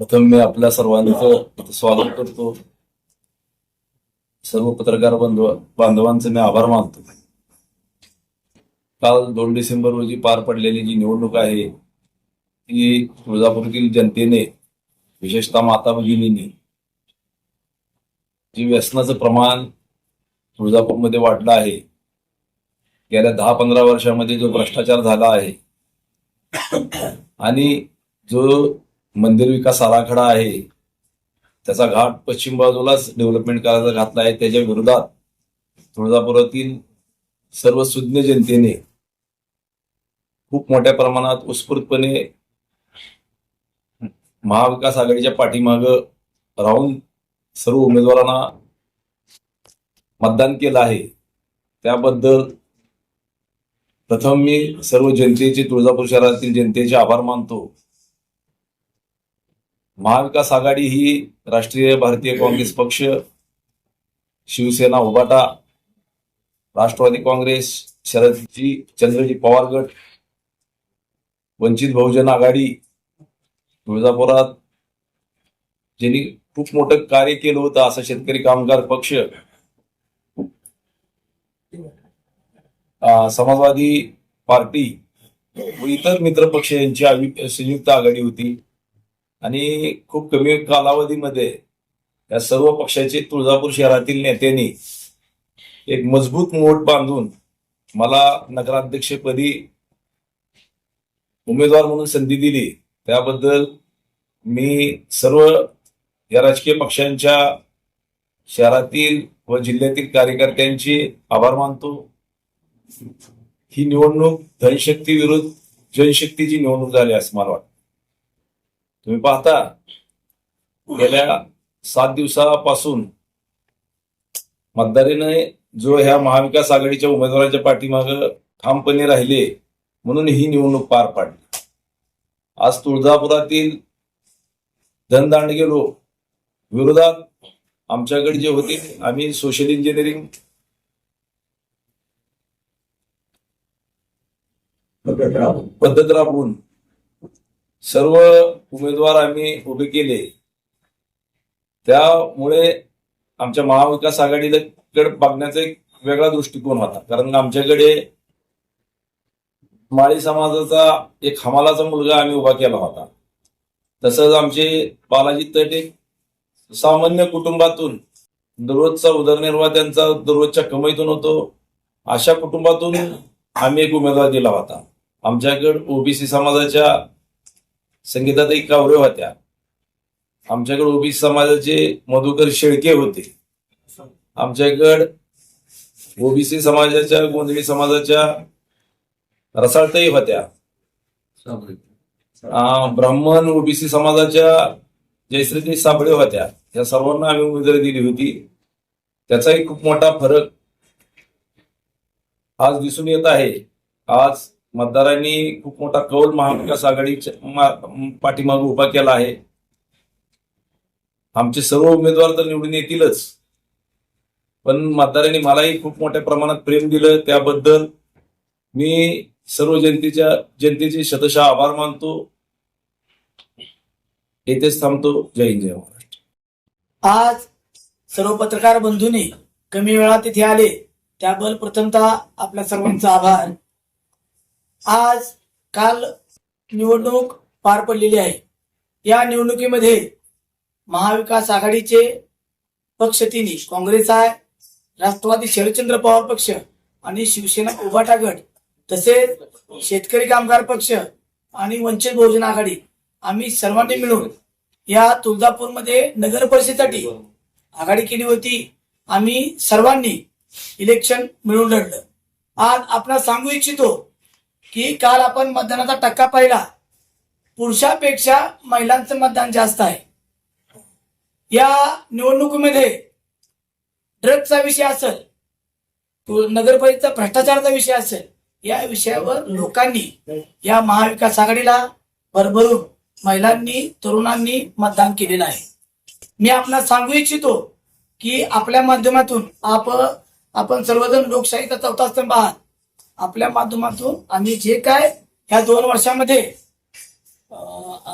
प्रथम मी आपल्या सर्वांचं स्वागत करतो. सर्व पत्रकार बंधू बांधवांचे मी आभार मानतो. काल दोन डिसेंबर रोजी पार पडलेली जी निवडणूक आहे ती तुळजापूरतील जनतेने विशेषतः माता भगिनीने जी व्यसनाचं प्रमाण तुळजापूरमध्ये वाढलं आहे गेल्या दहा पंधरा वर्षामध्ये जो भ्रष्टाचार झाला आहे आणि जो मंदिर विकास आराखडा आहे. त्याचा घाट पश्चिम बाजूलाच डेव्हलपमेंट करायचा घातला आहे. त्याच्या विरोधात तुळजापुरातील सर्व सुज्ञ जनतेने खूप मोठ्या प्रमाणात उत्स्फूर्तपणे महाविकास आघाडीच्या पाठीमाग राहून सर्व उमेदवारांना मतदान केलं आहे. त्याबद्दल प्रथम मी सर्व जनतेचे तुळजापूर शहरातील जनतेचे आभार मानतो. महाविकास आघाडी ही राष्ट्रीय भारतीय काँग्रेस पक्ष शिवसेना उभाटा राष्ट्रवादी काँग्रेस शरदजी चंद्रजी पवार गट वंचित बहुजन आघाडी तुळजापुरात ज्यांनी खूप मोठं कार्य केलं होतं असा शेतकरी कामगार पक्ष समाजवादी पार्टी व इतर मित्र पक्ष यांची संयुक्त आघाडी होती. आणि खूप कमी कालावधीमध्ये या सर्व पक्षाचे तुळजापूर शहरातील नेत्यांनी एक मजबूत मोठ बांधून मला नगराध्यक्षपदी उमेदवार म्हणून संधी दिली. त्याबद्दल मी सर्व या राजकीय पक्षांच्या शहरातील व जिल्ह्यातील कार्यकर्त्यांचे आभार मानतो. ही निवडणूक धनशक्ती विरुद्ध जनशक्तीची निवडणूक झाली असं मला वाटतं. तुम्ही पाहता गेल्या सात दिवसापासून मतदारीने जो ह्या महाविकास आघाडीच्या उमेदवाराच्या पाठीमागं ठामपणे राहिले म्हणून ही निवडणूक पार पाडली. आज तुळजापुरातील धनदांडगे लोक विरोधात आमच्याकडे जे होते आम्ही सोशल इंजिनिअरिंग पद्धत राबवून सर्व उमेदवार आम्ही उभे केले. त्यामुळे आमच्या महाविकास आघाडीला कडे बघण्याचा एक वेगळा दृष्टिकोन होता. कारण आमच्याकडे माळी समाजाचा एक हमालाचा मुलगा आम्ही उभा केला होता. तसंच आमचे बालाजी तट एक सामान्य कुटुंबातून दररोजचा उदरनिर्वाह त्यांचा दररोजच्या कमाईतून होतो. अशा कुटुंबातून आम्ही एक उमेदवार दिला होता. आमच्याकडे ओबीसी समाजाच्या संगीताताई कावरे होत्या. आमच्याकडे ओबीसी समाजाचे मधुकर शेळके होते. आमच्याकडे ओबीसी समाजाच्या गोंधळी समाजाच्या रसाळताई होत्या. ब्राह्मण ओबीसी समाजाच्या जयश्रीताई साबळे होत्या. या सर्वांना आम्ही उमेदवारी दिली होती. त्याचाही खूप मोठा फरक आज दिसून येत आहे. आज मतदारांनी खूप मोठा कौल महाविकास आघाडीच्या पाठीमागे उभा केला आहे. आमचे सर्व उमेदवार तर निवडून येतीलच. पण मतदारांनी मलाही खूप मोठ्या प्रमाणात प्रेम दिलं. त्याबद्दल मी सर्व जनतेच्या जनतेचे शतशः आभार मानतो. येथेच थांबतो. जय हिंद जय महाराष्ट्र. आज सर्व पत्रकार बंधूंनी कमी वेळात तिथे आले. त्याबद्दल प्रथमतः आपल्या सर्वांचा आभार. आज काल निवडणूक पार पडलेली आहे. या निवडणुकीमध्ये महाविकास आघाडीचे पक्ष तिन्ही काँग्रेस आहे राष्ट्रवादी शरदचंद्र पवार पक्ष आणि शिवसेना उभाटा गट तसेच शेतकरी कामगार पक्ष आणि वंचित बहुजन आघाडी. आम्ही सर्वांनी मिळून या तुळजापूरमध्ये नगर परिषदेसाठी आघाडी केली होती. आम्ही सर्वांनी इलेक्शन मिळून लढलं. आज आपणास सांगू इच्छितो की काल आपण मतदानाचा टक्का पाहिला. पुरुषापेक्षा महिलांचं मतदान जास्त आहे. या निवडणुकीमध्ये ड्रग्जचा विषय असेल नगरपरिषदचा भ्रष्टाचाराचा विषय असेल या विषयावर लोकांनी या महाविकास आघाडीला भरभरून महिलांनी तरुणांनी मतदान केलेलं आहे. मी आपणास सांगू इच्छितो की आपल्या माध्यमातून आप आपण सर्वजण लोकशाहीचा चौथा स्तंभ आहात. आपल्या माध्यमातून आम्ही जे काय ह्या दोन वर्षामध्ये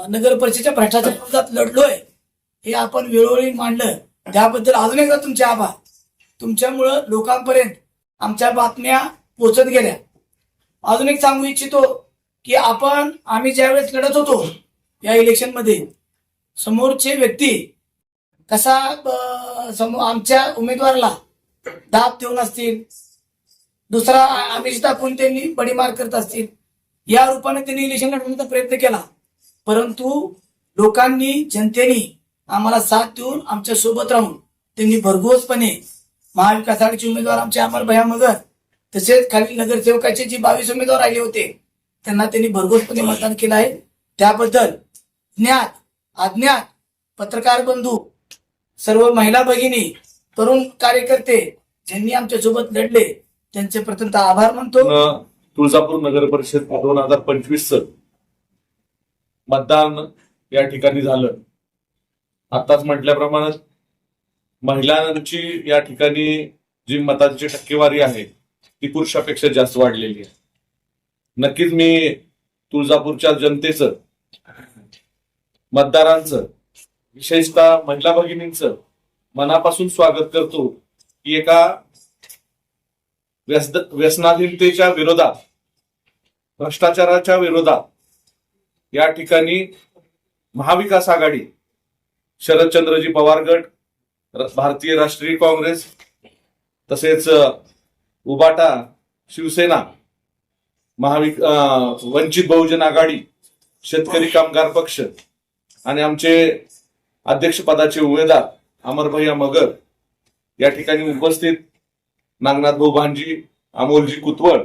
नगर परिषदेच्या भ्रष्टाचार विरोधात लढलोय हे आपण वेळोवेळी मांडलं. त्याबद्दल अजून एकदा तुमचे आभार. तुमच्यामुळं लोकांपर्यंत आमच्या बातम्या पोचत गेल्या. अजून एक सांगू इच्छितो की आपण आम्ही ज्यावेळेस लढत होतो या इलेक्शनमध्ये समोरचे व्यक्ती कसा अं, समोर आमच्या उमेदवाराला दाब देऊन असतील दुसरा आमिष दाखवून त्यांनी बडीमार करत असतील. या रूपाने त्यांनी इलेक्शन लढवण्याचा प्रयत्न केला. परंतु लोकांनी जनतेने आम्हाला साथ देऊन आमच्यासोबत राहून त्यांनी भरघोसपणे महाविकास आघाडीचे उमेदवार आमचे अमर भया मगर तसेच खालील नगरसेवकाचे जे बावीस उमेदवार राहिले होते त्यांना त्यांनी भरघोसपणे मतदान केलं आहे. त्याबद्दल ज्ञात अज्ञात पत्रकार बंधू सर्व महिला भगिनी तरुण कार्यकर्ते ज्यांनी आमच्यासोबत लढले त्यांचे प्रथमतः आभार मानतो. तुळजापूर नगर परिषद दोन हजार पंचवीस मतदान या ठिकाणी झालं. आताच म्हटल्याप्रमाणे महिलांची या ठिकाणी जी मतांची टक्केवारी आहे ती पुरुषापेक्षा जास्त वाढलेली आहे. नक्कीच मी तुळजापूरच्या जनतेचं मतदारांचं विशेषतः महिला भगिनींचं मनापासून स्वागत करतो की एका व्यसनाधीनतेच्या विरोधात भ्रष्टाचाराच्या विरोधात या ठिकाणी महाविकास आघाडी शरदचंद्रजी पवार गट भारतीय राष्ट्रीय काँग्रेस तसेच उबाटा शिवसेना महाविक वंचित बहुजन आघाडी शेतकरी कामगार पक्ष आणि आमचे अध्यक्षपदाचे उमेदवार अमरभैया मगर या ठिकाणी उपस्थित नागनाथ भाऊ भांजी अमोलजी कुतवळ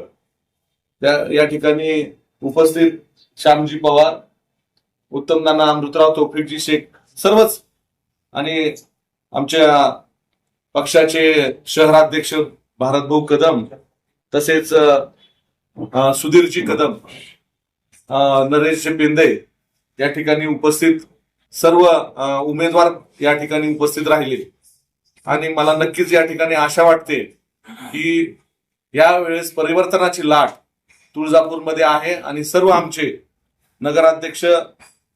त्या या ठिकाणी उपस्थित श्यामजी पवार उत्तम नाना अमृतराव तोफिकजी शेख सर्वच. आणि आमच्या पक्षाचे शहराध्यक्ष भारतभाऊ कदम तसेच सुधीरजी कदम नरेश नरेशजी पेंदे या ठिकाणी उपस्थित सर्व उमेदवार या ठिकाणी उपस्थित राहिले. आणि मला नक्कीच या ठिकाणी आशा वाटते की यावेळेस परिवर्तनाची लाट तुळजापूरमध्ये आहे आणि सर्व आमचे नगराध्यक्ष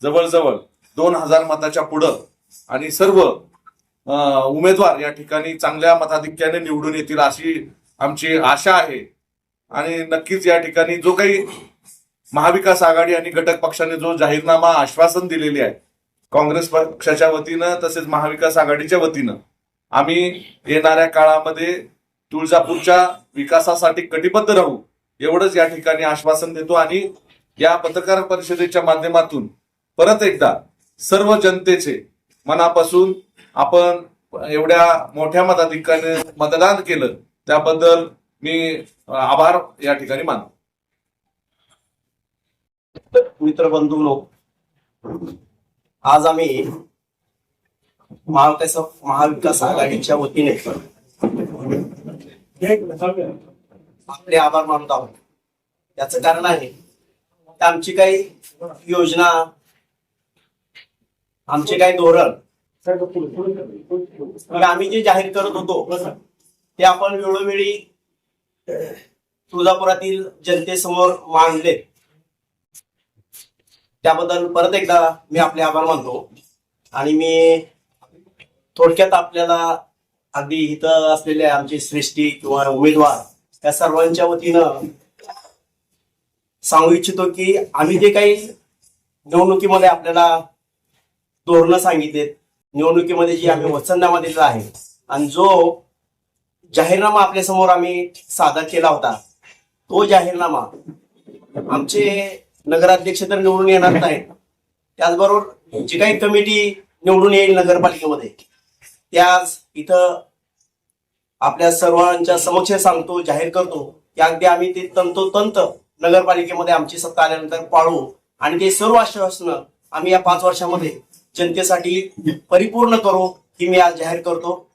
जवळजवळ दोन हजार मताच्या पुढं आणि सर्व उमेदवार या ठिकाणी चांगल्या मताधिक्याने निवडून येतील अशी आमची आशा आहे. आणि नक्कीच या ठिकाणी जो काही महाविकास आघाडी आणि घटक पक्षाने जो जाहीरनामा आश्वासन दिलेली आहे काँग्रेस पक्षाच्या वतीनं तसेच महाविकास आघाडीच्या वतीनं आम्ही येणाऱ्या काळामध्ये तुळजापूरच्या विकासासाठी कटिबद्ध राहू एवढंच या ठिकाणी आश्वासन देतो आणि या पत्रकार परिषदेच्या माध्यमातून परत एकदा सर्व जनतेचे मनापासून आपण एवढ्या मोठ्या मताधिकाने मतदान केलं त्याबद्दल मी आभार या ठिकाणी मानतो. मित्र लोक आज आम्ही महाविकास महाविकास आघाडीच्या वतीने आपले आभार मानत आहोत याचं कारण आहे आमची काही योजना आमचे काही धोरण मग आम्ही जे जाहीर करत होतो ते आपण वेळोवेळी तुळजापुरातील जनतेसमोर मांडले. त्याबद्दल परत एकदा मी आपले आभार मानतो. आणि मी थोडक्यात आपल्याला अगदी इथं असलेले आमचे श्रेष्ठी किंवा उमेदवार या सर्वांच्या वतीनं सांगू इच्छितो की आम्ही जे काही निवडणुकीमध्ये आपल्याला धोरणं सांगितलेत निवडणुकीमध्ये जी आम्ही वचननामा दिलेला आहे आणि जो जाहीरनामा आपल्यासमोर आम्ही सादर केला होता तो जाहीरनामा आमचे नगराध्यक्ष तर निवडून येणार नाहीत. त्याचबरोबर जी काही कमिटी निवडून येईल नगरपालिकेमध्ये त्याच इथं आपल्या सर्वांच्या समक्ष सांगतो जाहीर करतो. की अगदी आम्ही ते तंतोतंत नगरपालिकेमध्ये आमची सत्ता आल्यानंतर पाळू. आणि ते सर्व आश्वासनं आम्ही या पाच वर्षामध्ये जनतेसाठी परिपूर्ण करू ही मी आज जाहीर करतो.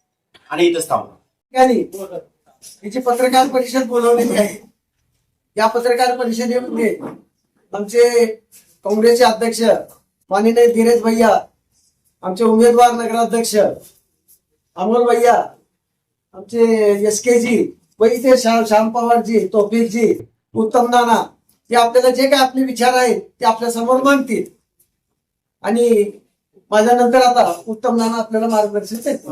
आणि इथंच थांबतो ठिकाणी पत्रकार परिषद बोलवलेली आहे. या पत्रकार परिषदेमध्ये आमचे काँग्रेसचे अध्यक्ष माननीय धीरज भैया आमचे उमेदवार नगराध्यक्ष अमोल भैया आमचे एस के जी व इथे श्याम श्याम पवारजी तोफिकजी उत्तम नाना हे आपल्याला जे काय आपले विचार आहेत ते आपल्यासमोर मांडतील. आणि माझ्यानंतर आता उत्तम नाना आपल्याला मार्गदर्शन देत